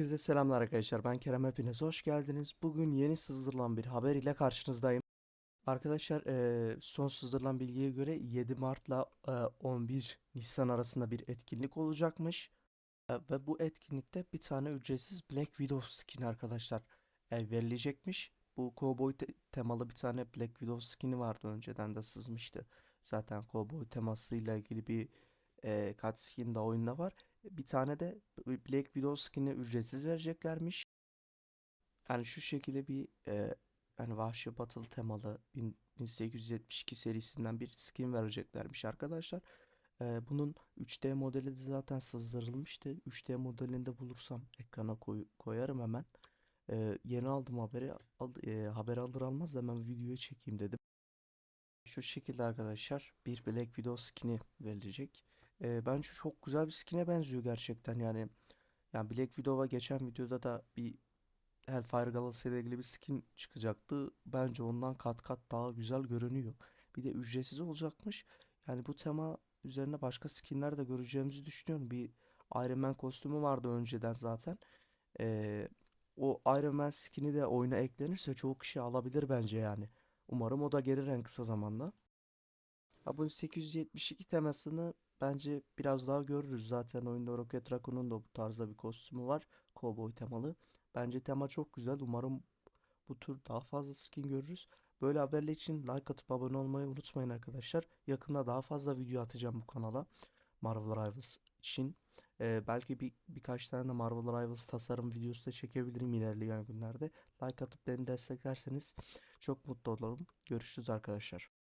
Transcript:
Herkese selamlar arkadaşlar. Ben Kerem hepiniz hoş geldiniz. Bugün yeni sızdırılan bir haber ile karşınızdayım. Arkadaşlar son sızdırılan bilgiye göre 7 Mart'la eee, 11 Nisan arasında bir etkinlik olacakmış. Ve bu etkinlikte bir tane ücretsiz Black Widow skin arkadaşlar verilecekmiş. Bu cowboy te- temalı bir tane Black Widow skin'i vardı önceden de sızmıştı. Zaten cowboy temasıyla ilgili bir e, cutscene de oyunda var. Bir tane de Black Widow skin'i ücretsiz vereceklermiş. Yani şu şekilde bir e, yani Vahşi Battle temalı 1000 1872 serisinden bir skin vereceklermiş arkadaşlar. E, bunun 3D modeli de zaten sızdırılmıştı. 3D modelini de bulursam ekrana koy- koyarım hemen. E, yeni aldım haberi al, e, haber alır almaz hemen videoya çekeyim dedim. Şu şekilde arkadaşlar bir Black Widow skin'i verilecek. E, bence çok güzel bir skin'e benziyor gerçekten yani. Yani Black Widow'a geçen videoda da bir Hellfire Galası ile ilgili bir skin çıkacaktı. Bence ondan kat kat daha güzel görünüyor. Bir de ücretsiz olacakmış. Yani bu tema üzerine başka skinler de göreceğimizi düşünüyorum. Bir Iron Man kostümü vardı önceden zaten. Ee, o Iron Man skin'i de oyuna eklenirse çoğu kişi alabilir bence yani. Umarım o da gelir en kısa zamanda. Ha bu 872 temasını bence biraz daha görürüz. Zaten oyunda Rocket Raccoon'un da bu tarzda bir kostümü var. Cowboy temalı. Bence tema çok güzel. Umarım bu tür daha fazla skin görürüz. Böyle haberler için like atıp abone olmayı unutmayın arkadaşlar. Yakında daha fazla video atacağım bu kanala. Marvel Rivals için. Ee, belki bir birkaç tane de Marvel Rivals tasarım videosu da çekebilirim ilerleyen günlerde. Like atıp beni desteklerseniz çok mutlu olurum. Görüşürüz arkadaşlar.